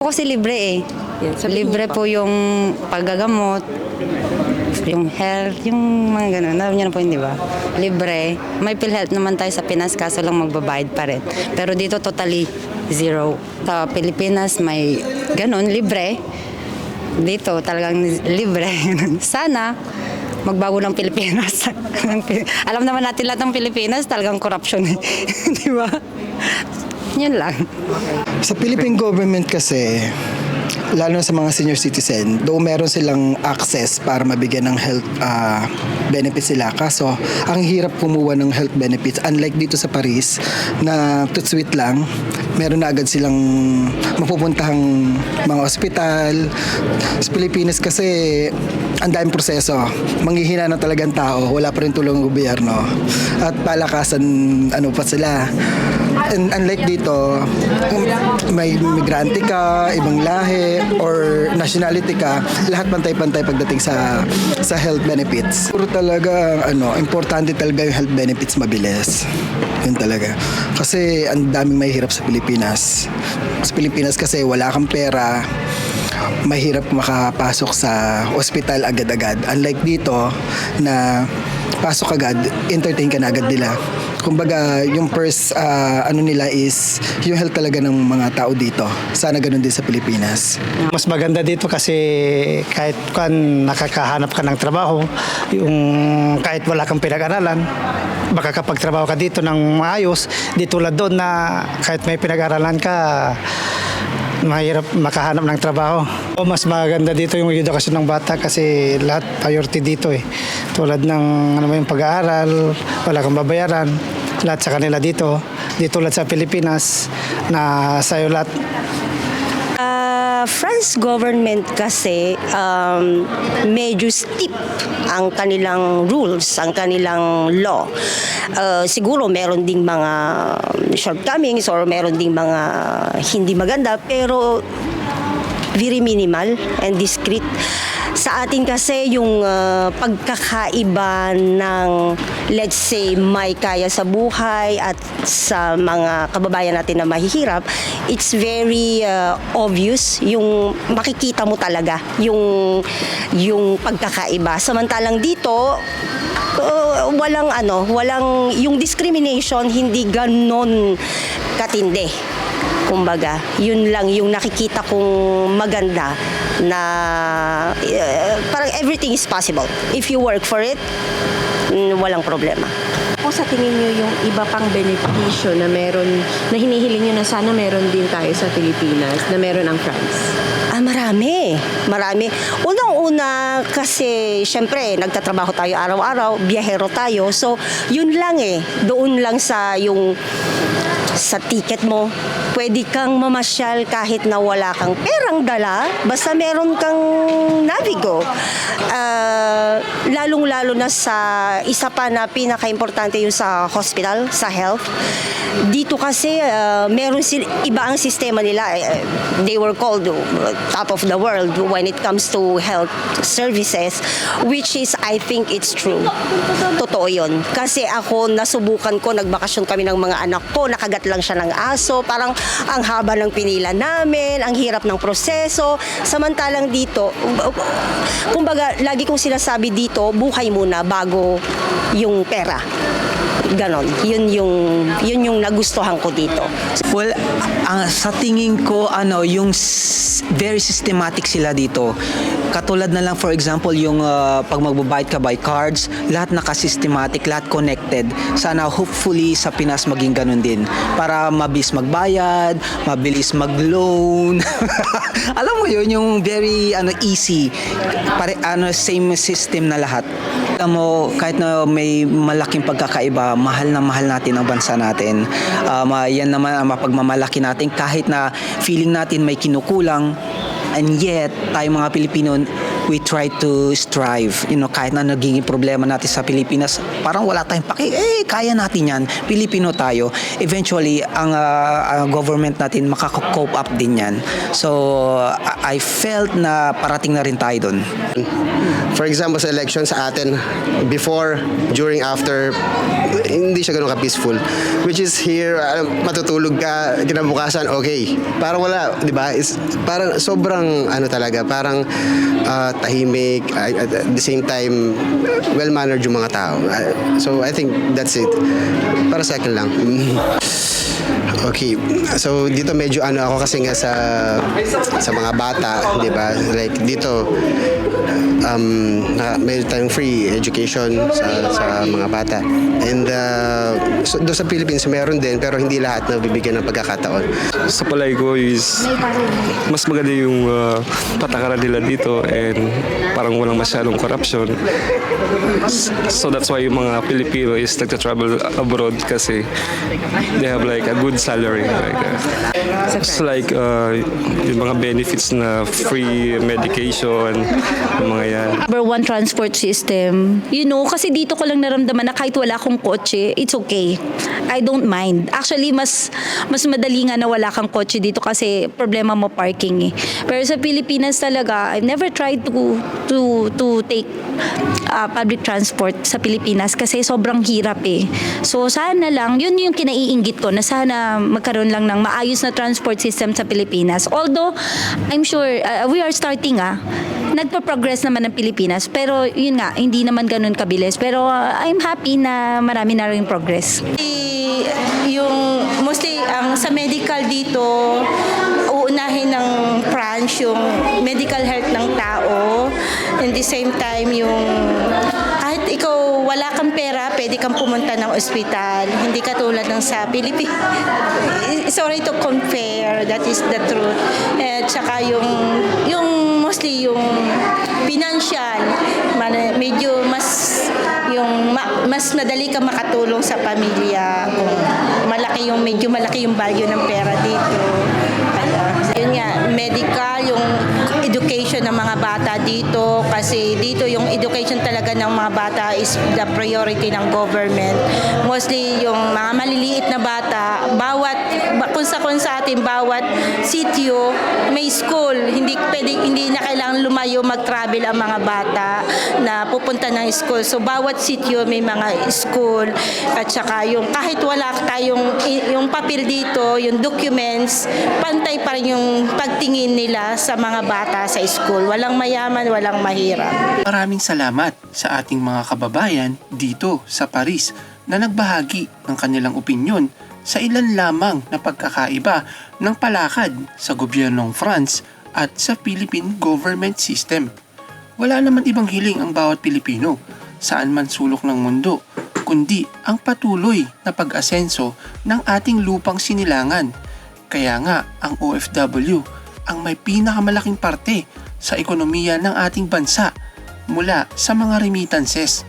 Kasi libre eh. Yan, libre po yung paggagamot, yung health, yung mga ganun. Alam niyo na po yun, di ba? Libre. May PhilHealth naman tayo sa Pinas, kaso lang magbabayad pa rin. Pero dito totally zero. Sa Pilipinas may ganun, libre. Dito talagang libre. Sana magbago ng Pilipinas. Alam naman natin lahat ng Pilipinas talagang corruption eh. di ba? Yun lang. Sa Philippine government kasi, lalo na sa mga senior citizen, though meron silang access para mabigyan ng health ah, benefits sila. Kaso, ang hirap kumuha ng health benefits. Unlike dito sa Paris, na sweet lang, meron na agad silang mapupuntahang mga ospital. Sa Pilipinas kasi, ang daming proseso. Manghihina na talagang tao. Wala pa rin tulong ng gobyerno. At palakasan, ano pa sila. And unlike dito, may migrante ka, ibang lahi, or nationality ka, lahat pantay-pantay pagdating sa sa health benefits. Puro talaga, ano, importante talaga yung health benefits mabilis. Yun talaga. Kasi ang daming mahirap sa Pilipinas. Sa Pilipinas kasi wala kang pera, mahirap makapasok sa ospital agad-agad. Unlike dito na pasok agad, entertain ka na agad nila. Kumbaga, yung first ah, ano nila is yung health talaga ng mga tao dito. Sana ganun din sa Pilipinas. Mas maganda dito kasi kahit kan nakakahanap ka ng trabaho, yung kahit wala kang pinag-aralan, makakapagtrabaho ka dito ng maayos. Di tulad doon na kahit may pinag-aralan ka, mahirap makahanap ng trabaho. O mas maganda dito yung edukasyon ng bata kasi lahat priority dito eh. Tulad ng ano mo yung pag-aaral, wala kang babayaran, lahat sa kanila dito. Di tulad sa Pilipinas na sa'yo lahat Ah, France government kasi um, medyo steep ang kanilang rules, ang kanilang law. Uh, siguro meron ding mga shortcomings or meron ding mga hindi maganda pero very minimal and discreet. Sa atin kasi yung uh, pagkakaiba ng let's say may kaya sa buhay at sa mga kababayan natin na mahihirap, it's very uh, obvious yung makikita mo talaga yung yung pagkakaiba. Samantalang dito uh, walang ano, walang yung discrimination hindi ganon katindi kumbaga, yun lang yung nakikita kong maganda na uh, parang everything is possible. If you work for it, mm, walang problema. Kung sa tingin nyo yung iba pang benepisyo na meron, na hinihiling nyo na sana meron din tayo sa Pilipinas, na meron ang France? Ah, marami. Marami. Unang-una kasi, syempre, nagtatrabaho tayo araw-araw, biyahero tayo. So, yun lang eh. Doon lang sa yung sa ticket mo, pwede kang mamasyal kahit na wala kang perang dala, basta meron kang Navigo. Ah, lalong-lalo na sa isa pa na pinaka-importante yung sa hospital, sa health. Dito kasi ah, meron sil- iba ang sistema nila. Eh, They were called uh, top of the world when it comes to health services, which is, I think it's true. Totoo yun. Kasi ako, nasubukan ko, nagbakasyon kami ng mga anak ko, nakagat lang siya ng aso, parang ang haba ng pinila namin, ang hirap ng proseso. Samantalang dito, kumbaga, lagi kong sinasabi dito, buhay muna bago yung pera. Ganon. Yun yung, yun yung nagustuhan ko dito. Well, ang sa tingin ko ano, yung very systematic sila dito. Katulad na lang for example yung uh, pag magbabayad ka by cards, lahat naka-systematic, lahat connected. Sana hopefully sa Pinas maging ganun din para mabilis magbayad, mabilis mag-loan. Alam mo yun, yung very ano easy. Pare ano same system na lahat. Alam mo, kahit na may malaking pagkakaiba, mahal na mahal natin ang bansa natin. Um, ah, yan naman ang mapagmamalaki natin kahit na feeling natin may kinukulang and yet tayo mga Pilipino we try to strive. You know, kahit na nagiging problema natin sa Pilipinas, parang wala tayong paki, eh, kaya natin yan. Pilipino tayo. Eventually, ang ang government natin makaka-cope up din yan. So, I felt na parating na rin tayo doon. For example, sa election sa atin, before, during, after, hindi siya ganun ka-peaceful. Which is here, matutulog ka, kinabukasan, okay. Parang wala, di ba? Parang sobrang, ano talaga, parang ah, tahimik, ah, at the same time, well-mannered yung mga tao. So, I think that's it. Para sa akin lang. Okay. So dito medyo ano ako kasi nga sa sa mga bata, 'di ba? Like dito um na, may tayong free education sa sa mga bata. And uh, so, doon sa Philippines meron din pero hindi lahat na bibigyan ng pagkakataon. sa palay ko is mas maganda yung uh, patakaran nila dito and parang walang masyadong corruption. So that's why yung mga Pilipino is nagta-travel abroad kasi they have like a good salary. Like, uh, it's like uh, yung mga benefits na free medication, yung mga yan. number one transport system. You know, kasi dito ko lang naramdaman na kahit wala akong kotse, it's okay. I don't mind. Actually, mas mas madali nga na wala kang kotse dito kasi problema mo parking eh. Pero sa Pilipinas talaga, I've never tried to to to take uh, public transport sa Pilipinas kasi sobrang hirap eh. So sana lang, yun yung kinaiinggit ko na sana magkaroon lang ng maayos na transport system sa Pilipinas. Although, I'm sure uh, we are starting ah nagpa-progress naman ng Pilipinas pero yun nga hindi naman ganun kabilis pero uh, I'm happy na marami na rin progress. yung mostly ang sa medical dito uunahin ng branch yung medical health ng tao and the same time yung kahit ikaw wala kang pera pwede kang pumunta ng ospital. Hindi katulad ng sa Pilipinas sorry to compare. That is the truth. At saka yung yung mostly yung financial medyo mas yung ma- mas madali ka makatulong sa pamilya kung malaki yung medyo malaki yung value ng pera dito. Kaya, yun nga, medical, yung education ng mga bata dito kasi dito yung education talaga ng mga bata is the priority ng government. Mostly yung mga maliliit na bata, bawat ba- kung sa kung sa atin bawat sitio may school. Hindi pwede hindi na kailangan lumayo mag-travel ang mga bata na pupunta ng school. So bawat sitio may mga school at saka yung kahit wala tayong yung papel dito, yung documents, pantay pa rin yung pagtingin nila sa mga sa school. Walang mayaman, walang mahirap. Maraming salamat sa ating mga kababayan dito sa Paris na nagbahagi ng kanilang opinyon sa ilan lamang na pagkakaiba ng palakad sa gobyernong France at sa Philippine government system. Wala naman ibang hiling ang bawat Pilipino saan man sulok ng mundo, kundi ang patuloy na pag-asenso ng ating lupang sinilangan. Kaya nga ang OFW ang may pinakamalaking parte sa ekonomiya ng ating bansa mula sa mga remittances